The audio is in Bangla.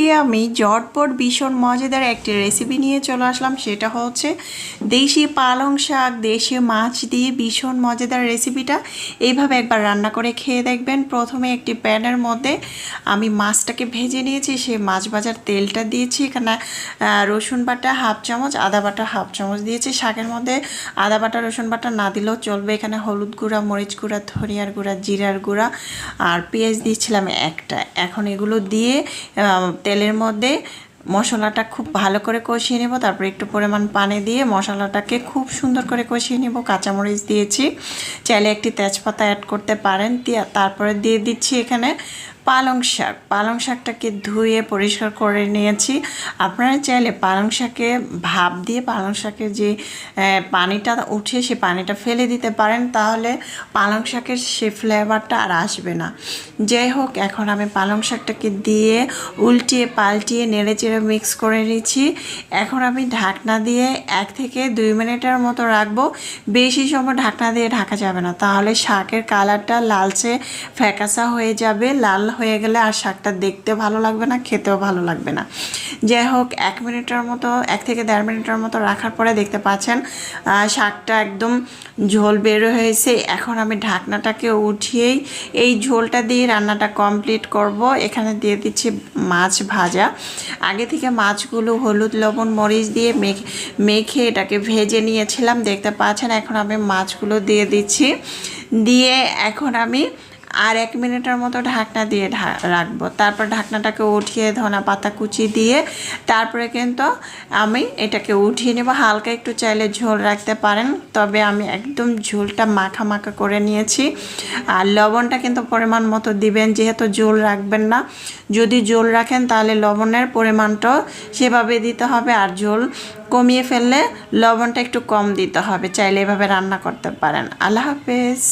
আজকে আমি জটপট ভীষণ মজাদার একটি রেসিপি নিয়ে চলে আসলাম। সেটা হচ্ছে দেশি পালং শাক, দেশি মাছ দিয়ে ভীষণ মজাদার রেসিপিটা এইভাবে একবার রান্না করে খেয়ে দেখবেন। প্রথমে একটি প্যানের মধ্যে আমি মাছটাকে ভেজে নিয়েছি। সেই মাছ ভাজার তেলটা দিয়েছি। এখানে রসুন বাটা হাফ চামচ, আদা বাটা হাফ চামচ দিয়েছি। শাকের মধ্যে আদা বাটা, রসুন বাটা না দিলেও চলবে। এখানে হলুদ গুঁড়া, মরিচ গুঁড়া, ধনিয়ার গুঁড়া, জিরার গুঁড়া আর পেঁয়াজ দিয়েছিলাম একটা। এখন এগুলো দিয়ে তেলের মধ্যে মশলাটা খুব ভালো করে কষিয়ে নেব, তারপর একটু পরিমাণ পানি দিয়ে মশলাটাকে খুব সুন্দর করে কষিয়ে নেব। কাঁচামরিচ দিয়েছি, চাইলে একটি তেজপাতা অ্যাড করতে পারেন। তারপরে দিয়ে দিচ্ছি এখানে পালং শাক। পালং শাকটাকে ধুয়ে পরিষ্কার করে নিয়েছি। আপনারা চাইলে পালং শাকে ভাপ দিয়ে পালং শাকের যে পানিটা উঠে সে পানিটা ফেলে দিতে পারেন, তাহলে পালং শাকের সে ফ্লেভারটা আর আসবে না। যাই হোক, এখন আমি পালং শাকটাকে দিয়ে উল্টিয়ে পাল্টিয়ে নেড়ে চেড়ে মিক্স করে নিচ্ছি। এখন আমি ঢাকনা দিয়ে এক থেকে দুই মিনিটের মতো রাখব। বেশি সময় ঢাকনা দিয়ে ঢাকা যাবে না। তাহলে শাকের কালারটা লালচে ফ্যাকাসা হয়ে যাবে, লাল হয়ে গেলে আর শাকটা দেখতে ভালো লাগবে না, খেতেও ভালো লাগবে না। যাই হোক, এক মিনিটের মতো, এক থেকে দেড় মিনিটের মতো রাখার পরে দেখতে পাচ্ছেন শাকটা একদম ঝোল বের হয়েছে। এখন আমি ঢাকনাটাকে উঠিয়েই এই ঝোলটা দিয়ে রান্নাটা কমপ্লিট করব। এখানে দিয়ে দিচ্ছি মাছ ভাজা। আগে থেকে মাছগুলো হলুদ, লবণ, মরিচ দিয়ে মেখে মেখে এটাকে ভেজে নিয়েছিলাম। দেখতে পাচ্ছেন, এখন আমি মাছগুলো দিয়ে দিচ্ছি। দিয়ে এখন আমি আর এক মিনিটের মতো ঢাকনা দিয়ে রাখব। তারপর ঢাকনাটাকে উঠিয়ে ধনা পাতা কুচি দিয়ে তারপরে কিন্তু আমি এটাকে উঠিয়ে নেব। হালকা একটু চাইলে ঝোল রাখতে পারেন, তবে আমি একদম ঝোলটা মাখা মাখা করে নিয়েছি। আর লবণটা কিন্তু পরিমাণ মতো দিবেন, যেহেতু ঝোল রাখবেন না। যদি ঝোল রাখেন তাহলে লবণের পরিমাণটাও সেভাবে দিতে হবে। আর ঝোল কমিয়ে ফেললে লবণটা একটু কম দিতে হবে, চাইলে এভাবে রান্না করতে পারেন। আল্লাহ হাফেজ।